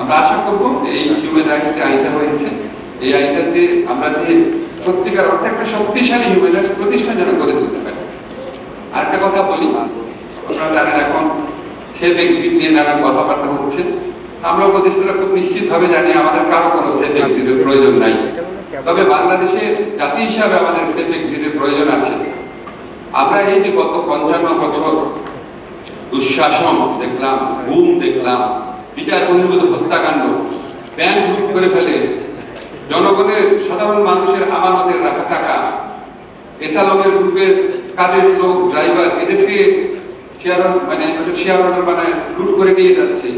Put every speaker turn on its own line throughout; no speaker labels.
আমরা আশা করব এই হিউম্যান রাইটস যে আইনটা হয়েছে। এই আইনটাতে আমরা যে সত্যিকার অর্থে একটা শক্তিশালী হিউম্যান রাইটস প্রতিষ্ঠান যেন করে তুলতে পারি। আরেকটা কথা বলি, আপনারা জানেন এখন সেফ এক্সিট নিয়ে নানান কথাবার্তা হচ্ছে। আমরা প্রতিষ্ঠাটা খুব নিশ্চিতভাবে জানি আমাদের কারও কোনো সেফ এক্সিটের প্রয়োজন নাই। তবে বাংলাদেশের জাতি হিসাবে আমাদের সেফ এক্সিটের প্রয়োজন আছে। আমরা এই যে গত পঞ্চান্ন বছর দুঃশাসন দেখলাম ঘুম দেখলাম বিচার বহির্ভূত হত্যাকাণ্ড। ব্যাংক লুট করে ফেলে। জনগণের সাধারণ মানুষের আমানতের রাখা টাকা। এসালমের গ্রুপের কাজের লোক, ড্রাইভার, এদেরকে শেয়ার মানে শেয়ার হোল্ডার মানে লুট করে নিয়ে যাচ্ছে।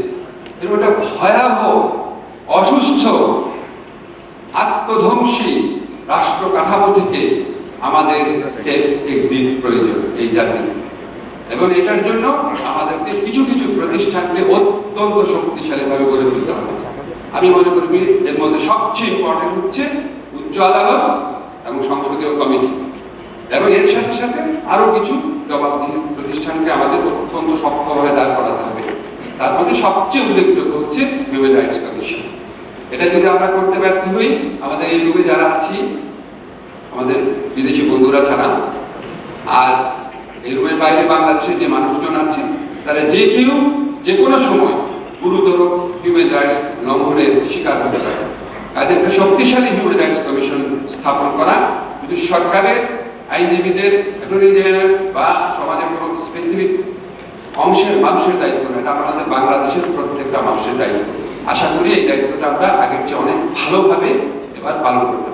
এরকম একটা ভয়াবহ, অসুস্থ, আত্মধ্বংসী রাষ্ট্র কাঠামো থেকে আমাদের সেফ এক্সিট প্রয়োজন এই জাতির। এবং এটার জন্য আমাদেরকে কিছু কিছু প্রতিষ্ঠানকে অত্যন্ত শক্তিশালীভাবে গড়ে তুলতে হবে। আমি মনে করি এর মধ্যে সবচেয়ে ইম্পর্টেন্ট হচ্ছে উচ্চ আদালত এবং সংসদীয় কমিটি। এবং এর সাথে সাথে আরও কিছু জবাবদিহি প্রতিষ্ঠানকে আমাদের অত্যন্ত শক্তভাবে দাঁড় করাতে হবে। তার মধ্যে সবচেয়ে উল্লেখযোগ্য হচ্ছে হিউম্যান রাইটস কমিশন এটা যদি আমরা করতে ব্যর্থ হই, আমাদের এই রূপে যারা আছি, আমাদের বিদেশি বন্ধুরা ছাড়া, আর এই রুমের বাইরে বাংলাদেশে যে মানুষজন আছে তারা যে কেউ যে কোনো সময় গুরুতর হিউম্যান রাইটস লঙ্ঘনের শিকার হতে পারে। কাজে একটা শক্তিশালী হিউম্যান রাইটস কমিশন স্থাপন করা যদি সরকারের আইনজীবীদের অ্যাটর্নি জেনারেল বা সমাজের কোনো স্পেসিফিক অংশের মানুষের দায়িত্ব না, এটা আমাদের বাংলাদেশের প্রত্যেকটা মানুষের দায়িত্ব। আশা করি এই দায়িত্বটা আমরা আগের চেয়ে অনেক ভালোভাবে এবার পালন করতে